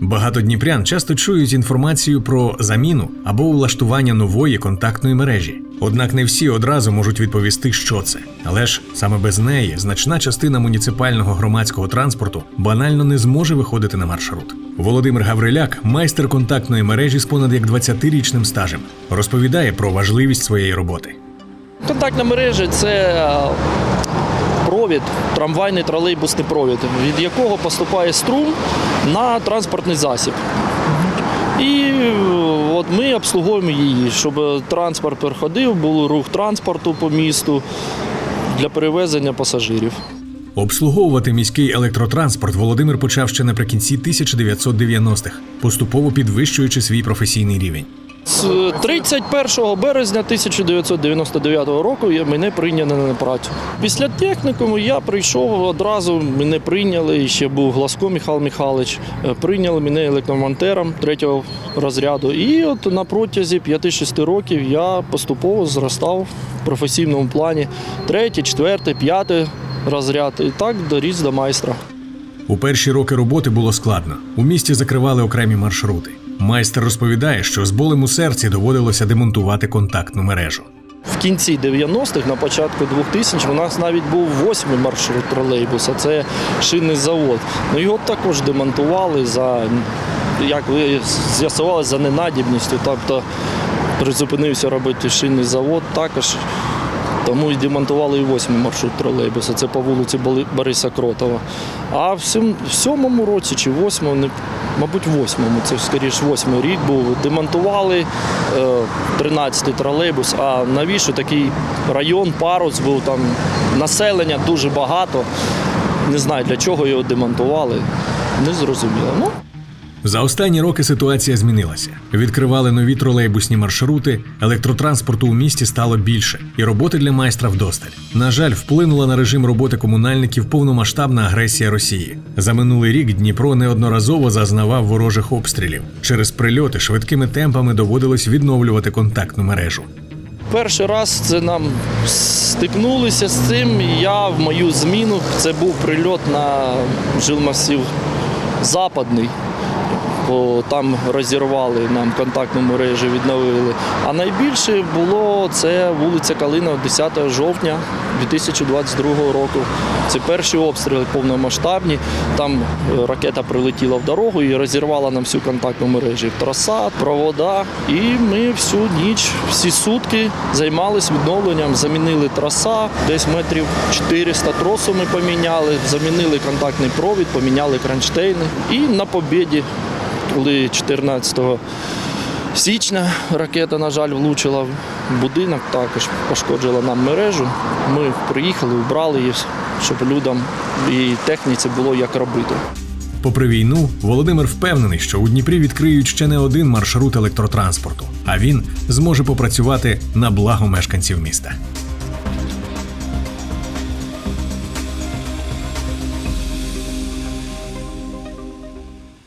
Багато дніпрян часто чують інформацію про заміну або улаштування нової контактної мережі. Однак не всі одразу можуть відповісти, що це. Але ж саме без неї значна частина муніципального громадського транспорту банально не зможе виходити на маршрут. Володимир Гавриляк, майстер контактної мережі з понад як 20-річним стажем, розповідає про важливість своєї роботи. Контактна мережа це е, провід, трамвайний тролейбусний провід, від якого поступає струм на транспортний засіб. І от ми обслуговуємо її, щоб транспорт переходив, був рух транспорту по місту для перевезення пасажирів. Обслуговувати міський електротранспорт Володимир почав ще наприкінці 1990-х, поступово підвищуючи свій професійний рівень. З 31 березня 1999 року мене прийняли на працю. Після технікуму я прийшов одразу, мене прийняли, ще був Глазко Михайло Михайлович. е, Прийняли мене електромонтером третього розряду. І от на протязі 5-6 років я поступово зростав в професійному плані. Третій, четвертий, п'ятий розряд. І так доріс до майстра. У перші роки роботи було складно. У місті закривали окремі маршрути. Майстер розповідає, що з болем у серці доводилося демонтувати контактну мережу. В кінці 90-х, на початку 2000-х, у нас навіть був восьмий маршрут тролейбуса. Це шинний завод. Ну його також демонтували за як ви з'ясували за ненадібністю. Тобто призупинився робити шинний завод також. Тому і демонтували і восьмий маршрут тролейбуса. Це по вулиці Бориса Кротова. А в сьомому році чи восьмому, мабуть, восьмому, це скоріш восьмий рік був. Демонтували е, 13-й тролейбус. А навіщо такий район, парус був там населення дуже багато. Не знаю для чого його демонтували. Не зрозуміло. Ну, За останні роки ситуація змінилася. Відкривали нові тролейбусні маршрути, електротранспорту у місті стало більше, і роботи для майстра вдосталь. На жаль, вплинула на режим роботи комунальників повномасштабна агресія Росії. За минулий рік Дніпро неодноразово зазнавав ворожих обстрілів. Через прильоти швидкими темпами доводилось відновлювати контактну мережу. Перший раз це нам стикнулися з цим. Я в мою зміну це був прильот на жилмасів Западний. Бо там розірвали нам контактну мережу, відновили. А найбільше було це вулиця Калина 10 жовтня 2022 року. Це перші обстріли повномасштабні. Там е, ракета прилетіла в дорогу і розірвала нам всю контактну мережу. Траса, провода. І ми всю ніч, всі сутки займалися відновленням, замінили траса, десь метрів 400 тросу ми поміняли, замінили контактний провід, поміняли кронштейни. І на побіді, коли 14 січня ракета, на жаль, влучила в будинок, також пошкоджила нам мережу. Ми приїхали, вбрали її, щоб людям і техніці було як робити. Попри війну, Володимир впевнений, що у Дніпрі відкриють ще не один маршрут електротранспорту, а він зможе попрацювати на благо мешканців міста.